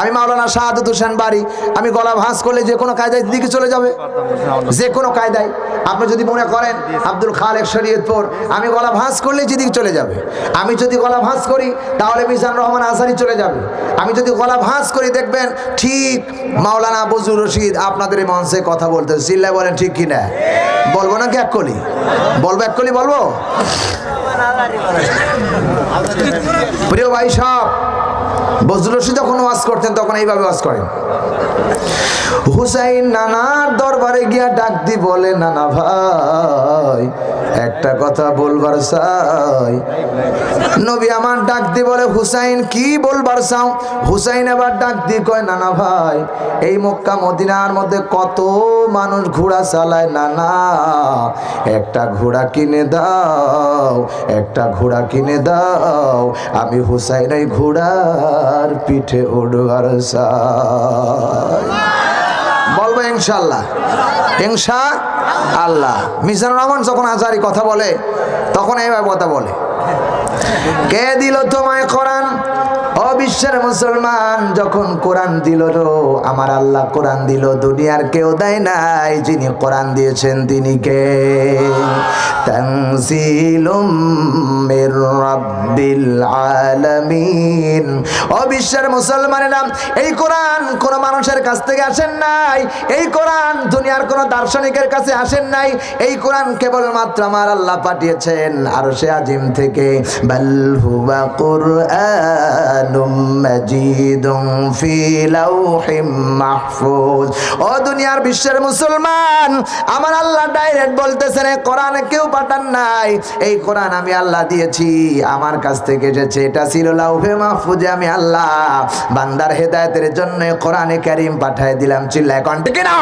আমি মাওলানা শাহাদুত হোসেন বাড়ি আমি গলা ভাঁজ করলে যে কোনো কায়দায় দিকে চলে যাবে। যে কোনো কায়দায়। আপনি যদি মনে করেন আব্দুল খালেক শরীয়তপুর, আমি গলা ভাঁজ করলে যেদিকে চলে যাবে। আমি যদি গলা ভাঁজ করি, তাহলে মিজান রহমান আসারি চলে যাবে। আমি যদি গলা ভাঁজ করি, দেখবেন ঠিক মাওলানা বজুর রশিদ আপনাদের এই মঞ্চে কথা বলতে চিল্লায় বলেন, ঠিক কিনা? বলব না কি এক কলি? বলব, এক কলি বলব? প্রিয় ভাই সব রশিদ যখন ওয়াজ করতেন, তখন এইভাবে ওয়াজ করেন। হুসাইন নানার দরবারে গিয়া ডাক দি বলে, নানা ভাই, একটা কথা বলবার চাই। নবী আমার ডাক দি বলে, হুসাইন, কি বলবার চাও? হুসাইন আবার ডাক দি কয়, নানা ভাই, এই মক্কা মদিনার মধ্যে কত মানুষ ঘোড়া চালায়, নানা। একটা ঘোড়া কিনে দাও, একটা ঘোড়া কিনে দাও। আমি হুসাইন ওই ঘোড়ার পিঠে উডুয়ার বলব ইনশাল্লাহ ইনশা আল্লাহ। মিজানুর রহমান যখন আজারি কথা বলে, তখন এইভাবে কথা বলে। কে দিল তোমায় কোরআন? বিশ্বের মুসলমান যখন কোরআন দিল আমার আল্লাহ কোরআন দিল, দুনিয়ার কেউ দেয় নাই, যিনি কোরআন দিয়েছেন তিনি কে? তানজিলুম মির রাব্বিল মুসলমানেরা, এই কোরআন কোন মানুষের কাছ থেকে আসেন নাই, এই কোরআন দুনিয়ার কোন দার্শনিকের কাছে আসেন নাই, এই কোরআন কেবলমাত্র আমার আল্লাহ পাঠিয়েছেন আর সে আজিম থেকে। বাল হুয়া কুরআনুম মাজিদুম ফি লাউহিম মাহফুজ। ও দুনিয়ার বিশ্বের মুসলমান, আমার আল্লাহ ডাইরেক্ট বলতেছেন কোরআন কেউ পাঠান নাই। এই কোরআন আমি আল্লাহ দিয়েছি, আমার কাছ থেকে এসেছে। এটা ছিল লাউহে মাহফুজে আমি আল্লাহ। বান্দার হেদায়েতের জন্য কোরআনে কারিম পাঠায় দিলাম। চিল্লায় কণ্ঠে কিনা?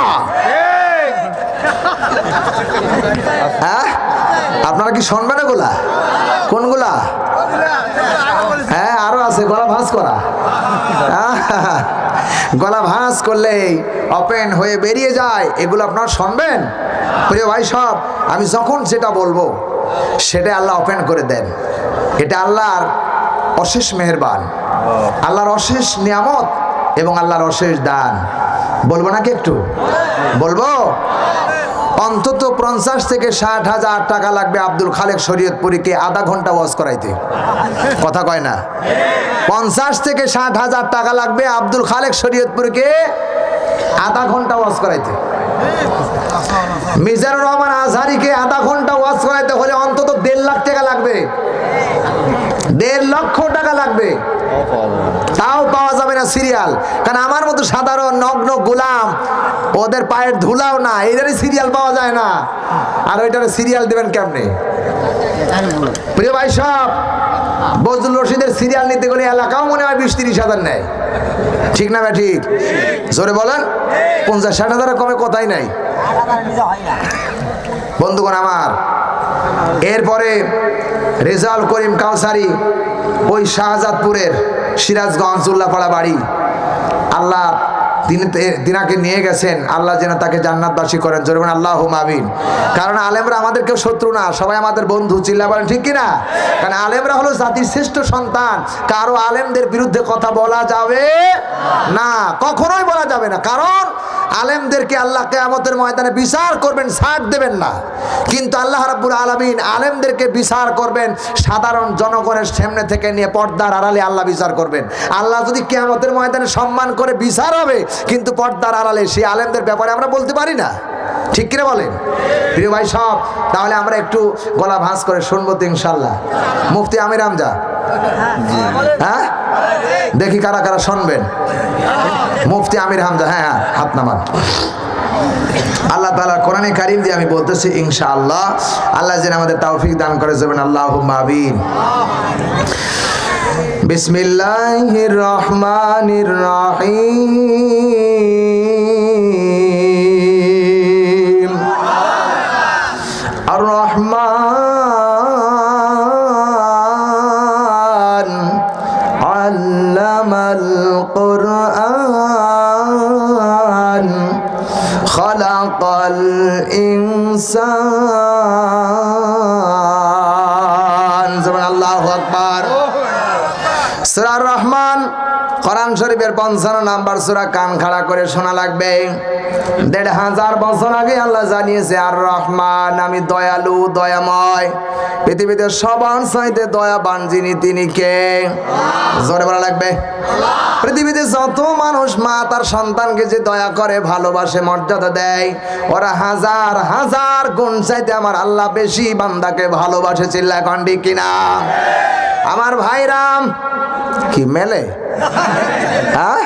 হ্যাঁ? আপনারা কি শুনবেন এগুলা? কোনগুলা? আছে, গলা ভাঁজ করা। গলা ভাঁজ করলেই অপেন হয়ে বেরিয়ে যায়। এগুলো আপনারা শুনবেন? প্রিয় ভাই সব, আমি যখন যেটা বলব সেটা আল্লাহ অপেন করে দেন। এটা আল্লাহর অশেষ মেহেরবান। আল্লাহর অশেষ নিয়ামত এবং আল্লাহর অশেষ দান। বলব নাকি একটু? বলব? অন্তত পঞ্চাশ থেকে ষাট হাজার টাকা লাগবে আব্দুল খালেক শরীয়তপুরীকে আধা ঘণ্টা ওয়াজ করাইতে। কথা কয় না? পঞ্চাশ থেকে ষাট হাজার টাকা লাগবে আব্দুল খালেক শরীয়তপুরীকে আধা ঘণ্টা ওয়াজ করাইতে। মিজানুর রহমান আজহারিকে আধা ঘণ্টা ওয়াজ করাইতে হলে অন্তত দেড় লাখ টাকা লাগবে। দেড় লক্ষ টাকা লাগবে। তাও পাওয়া যাবে না সিরিয়াল। কারণ আমার মতো সাধারণ, নগ্ন গোলাম, ওদের পায়ের ধুলাও না এটারই সিরিয়াল পাওয়া যায় না। আর ওইটারে সিরিয়াল দেবেন কেমনে? প্রিয় ভাই সব বজরুল রশিদের সিরিয়াল নিতে গেলে এলাকাও মনে হয় বিশ তিরিশ হাজার নেয়। ঠিক না ভাই ঠিক? জোরে বলেন, পঞ্চাশ ষাট হাজারের কমে কথাই নাই। বন্ধুগণ আমার, এরপরে রেজাউল করিম কাউসারি, ওই শাহজাদপুরের সিরাজগঞ্জ উল্লাপাড়া বাড়ি। আল্লাহ তিনি নিয়ে গেছেন, আল্লাহ যেন তাকে জান্নাতবাসী করেন। জোরে বলেন আল্লাহ আমিন। কারণ আলেমরা আমাদের কেউ শত্রু না, সবাই আমাদের বন্ধু, চিল্লা বলেন, ঠিক কিনা? কারণ আলেমরা হলো জাতির শ্রেষ্ঠ সন্তান। কারও আলেমদের বিরুদ্ধে কথা বলা যাবে না, কখনোই বলা যাবে না। কারণ আলেমদেরকে আল্লাহ কেয়ামতের ময়দানে বিচার করবেন ছাড় দেবেন না। কিন্তু আল্লাহ রাব্বুল আলামিন আলেমদেরকে বিচার করবেন সাধারণ জনগণের সামনে থেকে নিয়ে পর্দার আড়ালে আল্লাহ বিচার করবেন। আল্লাহ যদি কেয়ামতের ময়দানে সম্মান করে বিচার হবে কিন্তু পর্দার আড়ালে সেই আলেমদের ব্যাপারে আমরা বলতে পারি না। ঠিক কিনা বলেন? প্রিয় ভাই সব তাহলে আমরা একটু গলা ভাঁজ করে শুনব তো ইনশাল্লাহ মুফতি আমির আমজা? হ্যাঁ? দেখি কারা কারা শুনবেন। মুফতি আমির হামজা হ্যাঁ হ্যাঁ হাত নামান। আল্লাহ তালা কোরআনে কারিম দিয়ে আমি বলতেছি ইনশা আল্লাহ যেন আমাদের তাওফিক দান করে যাবেন আল্লাহ মাবিন বিসমিল্লাহির রহমানির রহিম। ইনসান। আল্লাহু আকবার। কোরআন শরীফের পঞ্চান্ন নাম্বার সুরা কান খাড়া করে শোনা লাগবে। দেড় হাজার বছর আগে আল্লাহ জানিয়েছে, আর রহমান, আমি দয়ালু, দয়াময়। পৃথিবীতে সবার চাইতে দয়াবান যিনি, তিনি কে? জোরে বলা লাগবে। পৃথিবীতে যত মানুষ মা, তার সন্তানকে যে দয়া করে, ভালোবাসে, মর্যাদা দেয়, ওরা হাজার হাজার গুণ চাইতে আমার আল্লাহ বেশি বান্দাকে ভালোবাসে চিল্লা কন্ডি কিনা? আমার ভাই রাম কি মেলে? হ্যাঁ?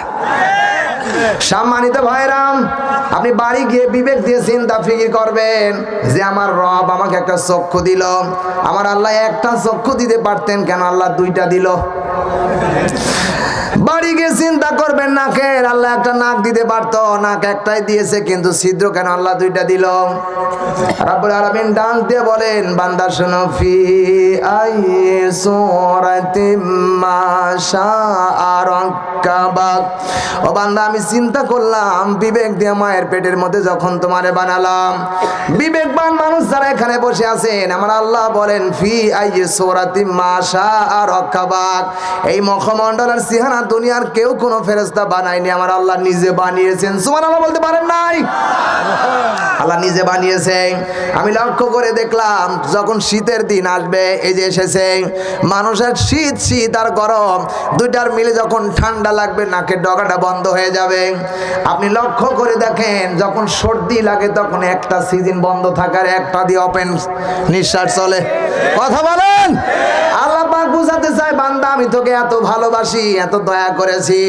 সম্মানিত ভাইরাম, আপনি বাড়ি গিয়ে বিবেক দিয়ে চিন্তা ফিকির করবেন যে আমার রব আমাকে একটা চক্ষু দিল। আমার আল্লাহ একটা চক্ষু দিতে পারতেন কেন আল্লাহ দুইটা দিল? বাড়ি গিয়ে চিন্তা করবেন নাকের, আল্লাহ একটা নাক দিতে পারতো, নাক একটাই দিয়েছে, কিন্তু ছিদ্র কেন আল্লাহ দুইটা দিল? বলেন, বান্দা শোনো, ফি আই সূরাতিম ও বান্দা, আমি চিন্তা করলাম, বিবেক দিয়ে মায়ের পেটের মধ্যে যখন তোমারে বানালাম, বিবেকবান মানুষ যারা এখানে বসে আছেন, আমার আল্লাহ বলেন, ফি আই সূরাতিম মা শাআ রাক্কাবাক এই মুখমণ্ডলের সিহানা দুনিয়ার কেউ কোনো ফেরেশতা বানায়নি, আমার আল্লাহ নিজে বানিয়েছেন। সুবহানাল্লাহ বলতে পারেন নাই? আল্লাহ নিজে বানিয়েছে আমি লক্ষ্য করে দেখলাম, যখন শীতের দিন আসবে, এই যে এসেছে, মানুষের শীত শীত আর গরম, দুইটার মিলে যখন ঠান্ডা লাগবে নাকের ডগাটা বন্ধ হয়ে যাবে। আপনি লক্ষ্য করে দেখেন, যখন সর্দি লাগে, তখন একটা সিজন বন্ধ থাকার একটা দিয়ে ওপেন নিঃশ্বাস চলে। কথা বলেন? আল্লাহ বুঝাতে চায়, বান্দা, আমি তোকে এত ভালোবাসি, এত দয়া করেছি।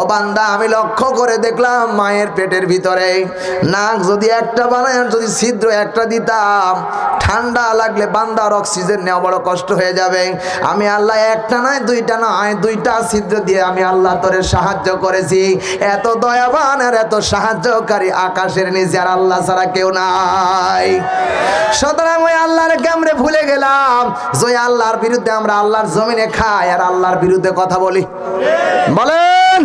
ও বান্দা, আমি লক্ষ্য করে দেখলাম মায়ের পেটের ভিতরে নাক যদি একটা বানায়, যদি ছিদ্র একটা দিতাম, ঠান্ডা লাগলে বান্দার অক্সিজেন নেওয়া বড় কষ্ট হয়ে যাবে। আমি আল্লাহ একটা নয়, দুইটা নয় দুইটা ছিদ্র দিয়ে আমি আল্লাহ তোরে সাহায্য করেছি। এত দয়াবান আর এত সাহায্যকারী আকাশের নিচে আর আল্লাহ ছাড়া কেউ নাই। সুতরাং ওই আল্লাহর কেমরে ভুলে গেলাম, যে আল্লাহর বিরুদ্ধে আমরা আল্লাহর জমিনে খায় আর আল্লাহর বিরুদ্ধে কথা বলি। বলেন।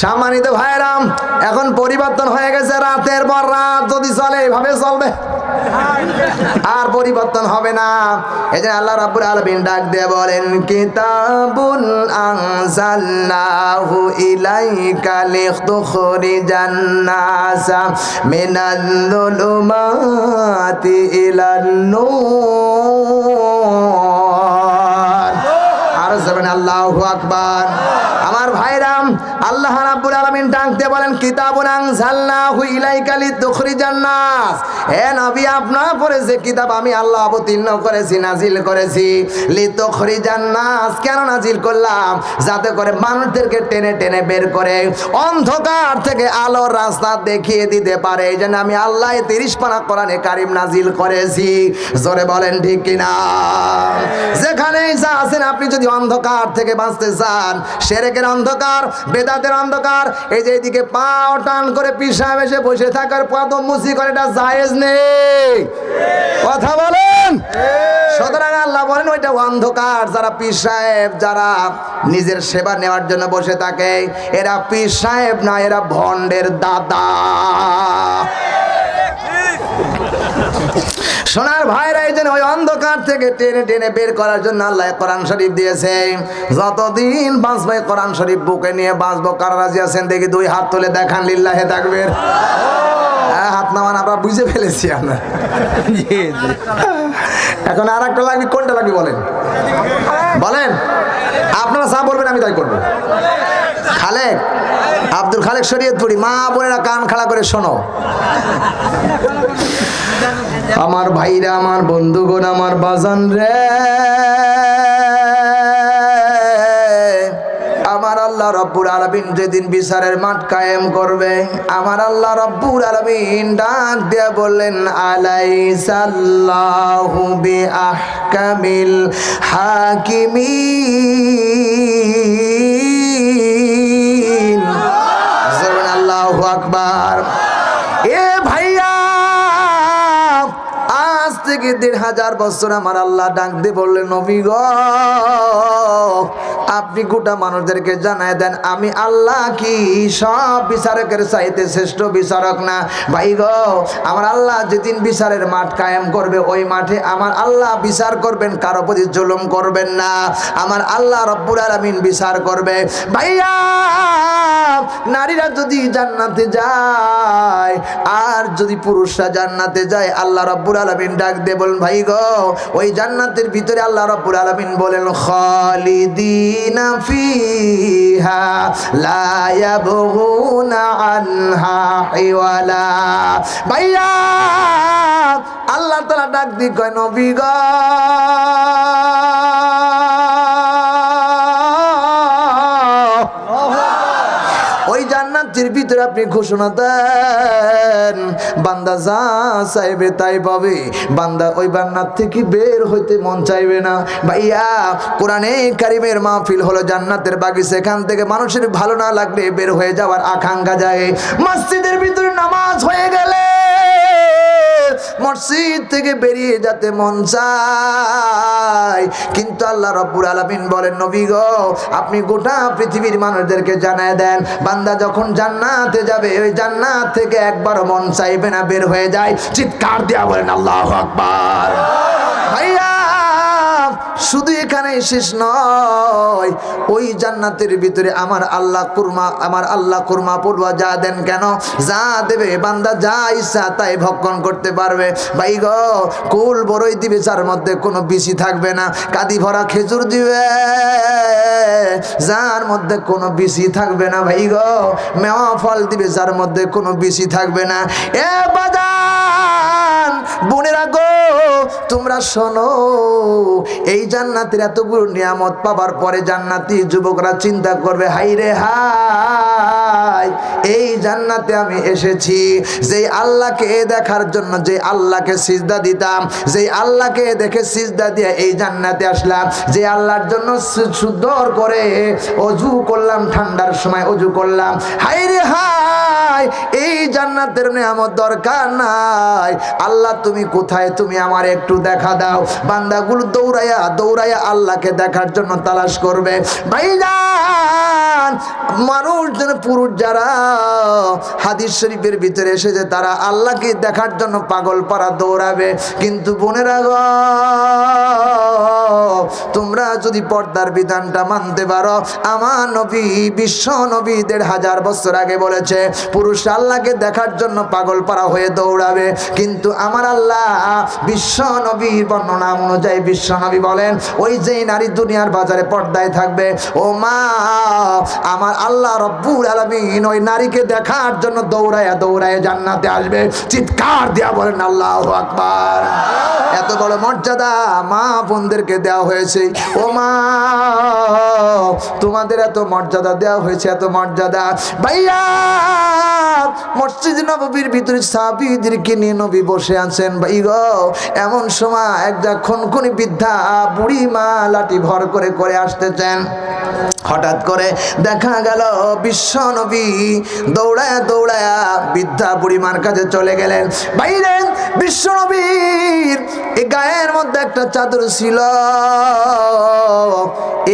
সম্মানিত ভাইরাম এখন পরিবর্তন হয়ে গেছে রাতের পর রাত, যদি চলে, এভাবে চলবে? আর পরিবর্তন হবে না। এই যে আল্লাহ রাব্বুল আলামিন ডাক দিয়ে বলেন, কিতাবুন আনজালনাহু ইলাইকা লিতুখরিজান নাসা মিনাল যুলুমাতি ইলান নূর আর আল্লাহু আকবার। আল্লাহ রাব্বুল আলামিন ডাক দিয়ে বলেন, কিতাবুন আনজালনাহু ইলাইকা লিতুখরিজান নাস। হে নবী, আপনার পরে যে কিতাব আমি আল্লাহ অবতীর্ণ করেছি, নাজিল করেছি, লিতুখরিজান নাস। কেন নাজিল করলাম? যাতে করে মানুষদেরকে টেনে টেনে বের করে অন্ধকার থেকে আলোর রাস্তা দেখিয়ে দিতে পারে। এই জন্য আমি আল্লাহ তিরিশ পানা কোরআনে কারিম নাজিল করেছি। জোরে বলেন, ঠিক কিনা? যেখানেই যা আছেন, আপনি যদি অন্ধকার থেকে বাঁচতে চান, সেরেকের অন্ধকার বেদাতের অন্ধকার। এই যে এদিকে পাও টান করে পিসাব এসে বসে থাকার পদম মুসি করে এটা জায়েজ নেই। কথা বলেন? সুতরাং আল্লাহ বলেন ওইটা অন্ধকার। যারা পীর সাহেব যারা নিজের সেবা নেওয়ার জন্য বসে থাকে এরা পীর সাহেব না এরা ভণ্ডের দাদা। সোনার ভাইরা এই ওই অন্ধকার থেকে টেনে টেনে বের করার জন্য আল্লাহ কোরআন শরীফ দিয়েছে। যতদিন বাঁচবে কোরআন শরীফ বুকে নিয়ে বাঁচবো কারা রাজি আছেন? দেখি দুই হাত তুলে দেখান লিল্লাহে থাকবেন হ্যাঁ, হাত নামান আমরা বুঝে ফেলেছি আমরা। এখন আর একটা লাগবে কোনটা লাগবে বলেন? বলেন। আপনারা যা বলবেন আমি তাই করব। খালেক আব্দুল খালেক শরীয়তপুরি, মা বোনেরা কান খাড়া করে শোনো। আমার ভাইরা, আমার বন্ধুগণ, আমার বাজান রে। আমার আল্লাহ রব্বুর আলমিন যেদিন বিচারের মাঠ কায়েম করবে, আমার আল্লাহ রব্বুর আলমিন ডাক দিয়ে বললেন আলাই সাল্লাহু বি আহকামিল হাকিমিন। আকবার। এ ভাইয়া, আজ থেকে দেড় হাজার বছর আমার আল্লাহ ডাক দিয়ে বললেন, নবী গ আপনি গোটা মানুষদেরকে জানায় দেন, আমি আল্লাহ কি? সব বিচারকের চাইতে শ্রেষ্ঠ বিচারক না? ভাই গো, আমার আল্লাহ যেদিন বিচারের মাঠ কায়েম করবে, ওই মাঠে আমার আল্লাহ বিচার করবেন, কারও প্রতি জুলুম করবেন না। আমার আল্লাহ রব্বুল আলামিন বিচার করবে। ভাইয়া, নারীরা যদি জান্নাতে যায়, আর যদি পুরুষরা জান্নাতে যায়, আল্লাহ রব্বুল আলামিন ডাক দিয়ে বলেন, ভাই গো, ওই জান্নাতের ভিতরে আল্লাহ রব্বুল আলামিন বলেন, খালিদিনা ফিহা লা ইয়াবগুনা আনহা হিওয়ালা ভাইয়া আল্লাহ তাআলা ডাক দি কয় নবী গো। আপনি ঘোষণা দেন। বান্দা যা চাইবে তাই পাবে। বান্দা ওই বান্নার থেকে বের হইতে মন চাইবে না। ভাইয়া, কোরআনে কারিমের মাহফিল হলো জান্নাতের বাগি। সেখান থেকে মানুষের ভালো না লাগলে বের হয়ে যাওয়ার আকাঙ্ক্ষা যায় মসজিদের ভিতরে নামাজ হয়ে গেলে। মসজিদ থেকে বেরিয়ে যেতে মন চায়। কিন্তু আল্লাহ রব্বুর আলমিন বলেন, নবী গো, আপনি গোটা পৃথিবীর মানুষদেরকে জানায় দেন, বান্দা যখন জান্নাতে যাবে, ওই জান্নাত থেকে একবার মন চাইবে না, বের হয়ে যায়। চিৎকার দেওয়া বলেন, আল্লাহ আকবার। ভাইয়া শুধু এখানে শেষ নয়, ওই জান্নাতের ভিতরে আমার আল্লাহ কুরমা, আমার আল্লাহ কুরমা পড়ুয়া যা দেন কেন? যা দেবে বান্দা যা ইচ্ছা তাই ভক্ষণ করতে পারবে। ভাই গো, কুল বড়ই দিবে যার মধ্যে কোনো বিসি থাকবে না। কাদি ভরা খেজুর দিবে, যার মধ্যে কোনো বিসি থাকবে না। ভাই গো, মেওয়া ফল দিবে যার মধ্যে কোনো বিসি থাকবে না। এ বাজান, বোনেরা গো তোমরা শোনো, এই জান্নাতের এতগুলো নিয়ামত পাবার পরে জান্নাতি যুবকরা চিন্তা করবে হাই রে হাই, এই জান্নাতে আমি এসেছি। যে আল্লাহকে দেখার জন্য যে আল্লাহকে সিজদা দিতাম যে আল্লাহকে দেখে সিজদা দিয়ে এই জান্নাতে আসলাম। যে আল্লাহর জন্য সু- সুন্দর করে অজু করলাম, ঠান্ডার সময় অজু করলাম। হাই রে হাই এই জান্নাতের নিয়ামত দরকার নাই। আল্লাহ, তুমি কোথায়? তুমি আমার একটু দেখা দাও। বান্দাগুলো দৌড়াইয়া দৌড়াইয়া আল্লাহকে দেখার জন্য তালাশ করবে। ভাইজান মানুষজন পুরুষ যারা হাদিস শরীফের ভিতরে এসেছে, তারা আল্লাহকে দেখার জন্য পাগল পাড়া দৌড়াবে। কিন্তু বোনেরা গো তোমরা যদি পর্দার বিধানটা মানতে পারো, আমার নবী, বিশ্ব নবী দেড় হাজার বছর আগে বলেছে, পুরুষ আল্লাহকে দেখার জন্য পাগল পাড়া হয়ে দৌড়াবে। কিন্তু আমার আল্লাহ বিশ্ব নবীর বর্ণনা অনুযায়ী বিশ্ব নবী বলেন, ওই যে নারী দুনিয়ার বাজারে পর্দায় থাকবে, ও মা, আমার আল্লাহ রব্বুল আলমিন ওই নারীকে দেখার জন্য দৌড়ায় দৌড়ায় জান্নাতে আসবে। চিৎকার দেয়া বলেন, আল্লাহ আকবার। এত বড় মর্যাদা মা বোনদেরকে দেওয়া হয়েছে। ও মা তোমাদের এত মর্যাদা দেওয়া হয়েছে, এত মর্যাদা। ভাইয়া, মসজিদ নবীর ভিতরে সাবিদেরকে নিয়ে নবী বসে আছেন। ভাই গো, এমন সময় একটা খুনখুনি বৃদ্ধা বুড়ি মা লাঠি ভর করে করে আসতেছেন। হঠাৎ করে দেখা গেল বিশ্ব নবী দৌড়ায়া দৌড়ায়া বৃদ্ধা বুড়িমার কাছে চলে গেলেন। বাইরে বিশ্ব নবীর গায়ের মধ্যে একটা চাদর ছিল।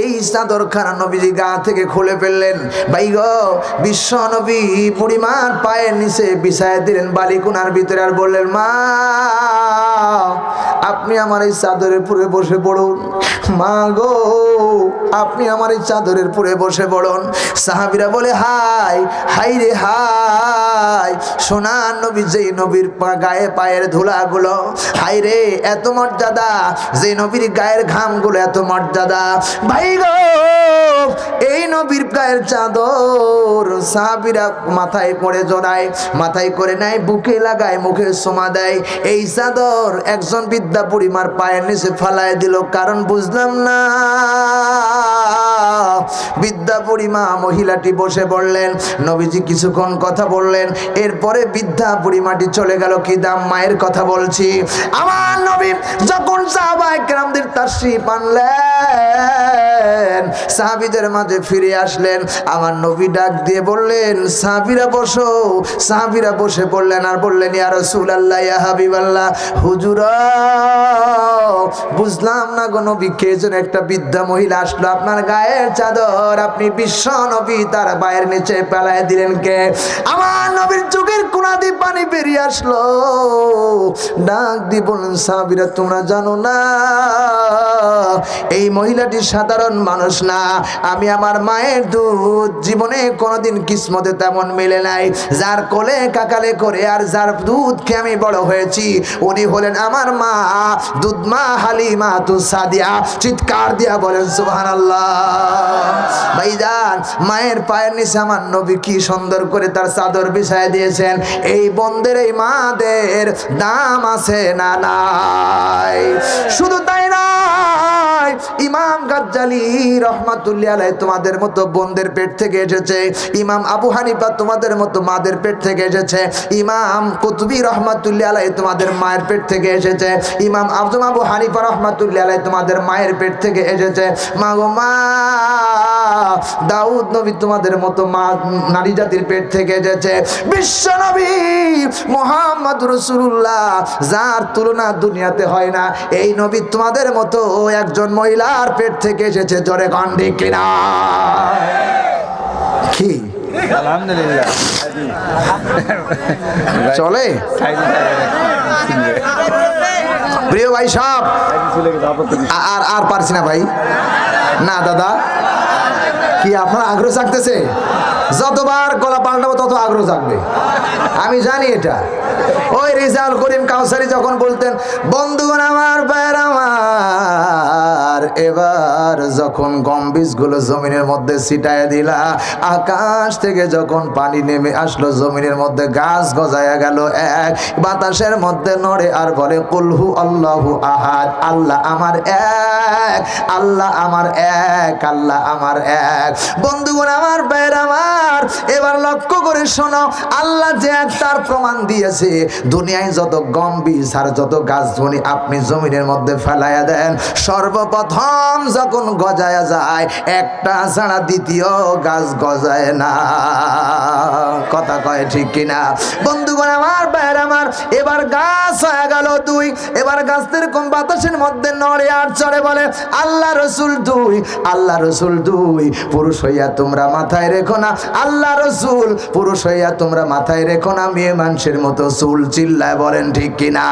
এই চাদর খানা নবীজি গা থেকে খুলে ফেললেন। ভাই গো, বিশ্ব নবী বুড়িমার পায়ের নিচে বিছায় দিলেন, বালিকুনার ভিতরে আর বললেন, মা, আপনি আমার এই চাদরের পুরে বসে পড়ুন। মা গো, আপনি আমার এই চাদরের পুরে বসে পড়ুন। সাহাবিরা বলে, হাই হাই রে হাই সোনার নবী যেই নবীর গায়ে পায়ের ধুলাগুলো, হাই রে, এত মর্যাদা, যে নবীর গায়ের ঘামগুলো এত মর্যাদা। ভাই গো এই নবীর গায়ের চাদর। সাহাবিরা মাথায় করে জড়ায়, মাথায় করে নেয়, বুকে লাগায়, মুখে সোমা দেয়। এই চাদর একজন বিদ্যা বুড়িমার পায়ের নিচে ফালায় দিল, কারণ বুঝলাম না। বিদ্যা বুড়িমা মহিলাটি বসে বললেন, নবীজি কিছুক্ষণ কথা বললেন, এরপরে বৃদ্ধা বুড়িমাটি চলে গেল, কি দাম মায়ের কথা বলছি। আমার নবী যখন সাহাবায়ে কেরামদের তাশরিফ আনলেন সাহাবিদের মাঝে ফিরে আসলেন। আমার নবী ডাক দিয়ে বললেন, সাহাবিরা বসো। সাহাবিরা বসে পড়লেন আর বললেন, ইয়া রাসূলুল্লাহ, ইয়া হাবিবাল্লাহ, হুজুরা বুঝলাম না গো নবী, কে যেন একটা বৃদ্ধা মহিলা আসলো। আপনার গায়ের চাদর আপনি বিশ্ব নবী, তার পায়ের নিচে পেলায় দিলেন কে? আমার নবীর চোখের কোনা দিয়ে পানি বেরিয়ে আসলো। ডাক দিয়ে বললেন, সাহাবিরা, তোমরা জানো না, এই মহিলাটি সাধারণ মানুষ না। আমি আমার মায়ের দুধ জীবনে কোনোদিন কিসমতে তেমন মিলে নাই। যার কোলে কাকালে করে আর যার দুধ খেয়ে আমি বড় হয়েছি, উনি হলেন আমার মা। দুধ মা হালিমা সাদিয়া, চিৎকার দিয়া বলেন সুহান ভাইজান, মায়ের পায়ের নিচে আমার নবী কি সুন্দর করে তার চাদর বিছায় দিয়েছেন। এই বন্ধের এই মাদের দাম আছে না নাই? শুধু তাই নয় ইমাম গাজ্জালি রহমাতুল্লাহ তোমাদের মতো বোনদের পেট থেকে এসেছে। ইমাম আবু হানিফা তোমাদের মতো মাদের পেট থেকে এসেছে। ইমাম কুতুবি রহমাতুল্লাহ তোমাদের মায়ের পেট থেকে এসেছে। ইমাম আবদুল আবু হানিফা রহমাতুল্লাহ তোমাদের মায়ের পেট থেকে এসেছে। মা গো মা, দাউদ নবী তোমাদের মতো মা, নারী জাতির পেট থেকে এসেছে। বিশ্ব নবী মোহাম্মদ রসুল্লাহ যার তুলনা দুনিয়াতে হয় না। এই নবী তোমাদের মতো একজন মহিলার পেট থেকে এসেছে জোরে গন্ডি কিনা? কি? চলে? প্রিয় ভাই সব আর আর পারছি না ভাই। না দাদা। কি আপনার আগ্রহ জাগতেছে? যতবার গলা পাল্টাবো তত আগ্রহ জাগবে। আমি জানি এটা। ওই রিজাল করিম কাউসারি যখন বলতেন, বন্ধুগণ আমার, ভাইয়ের আমার, এবার যখন গম বীজগুলো জমিনের মধ্যে ছিটায় দিলা, আকাশ থেকে যখন পানি নেমে আসলো, জমিনের মধ্যে গাছ গজায়া গেল এক, বাতাসের মধ্যে নড়ে আর বলে, কুলহু আল্লাহু আহাদ, আল্লাহ আমার এক, আল্লাহ আমার এক, আল্লাহ আমার এক, বন্ধুগণ আমার, ভাইয়ের আমার এবার লক্ষ্য করে শোনো, আল্লাহ যে তার প্রমাণ দিয়েছে, দুনিয়ায় যত গম বীজ আর যত গাছ ধ্বনি আপনি জমিনের মধ্যে ফেলাইয়া দেন, সর্বপ্রথম যখন গজায়া যায়, একটা ছাড়া দ্বিতীয় গাছ গজায় না। কথা কয় ঠিক কিনা? বন্ধুগণ আমার বাইর আমার, এবার গাছ হয়ে গেল দুই, এবার গাছ এরকম বাতাসের মধ্যে নড়ে আর চড়ে বলে, আল্লাহ রসুল দুই, আল্লাহ রসুল দুই, পুরুষ হইয়া তোমরা মাথায় রেখো না আল্লাহ রসুল, পুরুষ হইয়া তোমরা মাথায় রেখো না, মেয়ে মানুষের মতো চুল চিল্লায় বলেন, ঠিক কিনা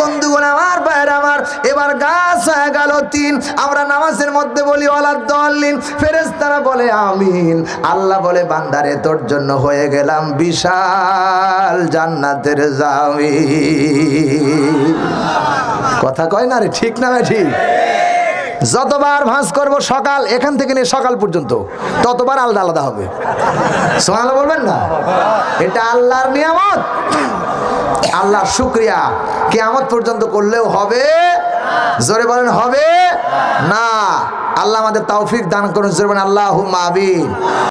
বন্ধুগণ আমার বাইর আমার, এবার গাছ হয়ে গেল তিন, আমরা নামাজের মধ্যে বলি ওলার দলিন ফেরেস্তারা বলে, আমিন। আল্লাহ বলে, বান্দারে, তোর জন্য হয়ে গেলাম বিশাল জান্নাতের জামি কথা কয় না রে, ঠিক না ঠিক? যতবার ভাঁজ করব সকাল, এখান থেকে নিয়ে সকাল পর্যন্ত, ততবার আলাদা আলাদা হবে। সোহান বলবেন না? এটা আল্লাহর নিয়ামত। আল্লাহ শুক্রিয়া। কেয়ামত পর্যন্ত করলেও হবে? জোরে বলেন, হবে? না। আল্লাহ আমাদের তৌফিক দান করুন। জোরে বলেন আল্লাহ মাবিন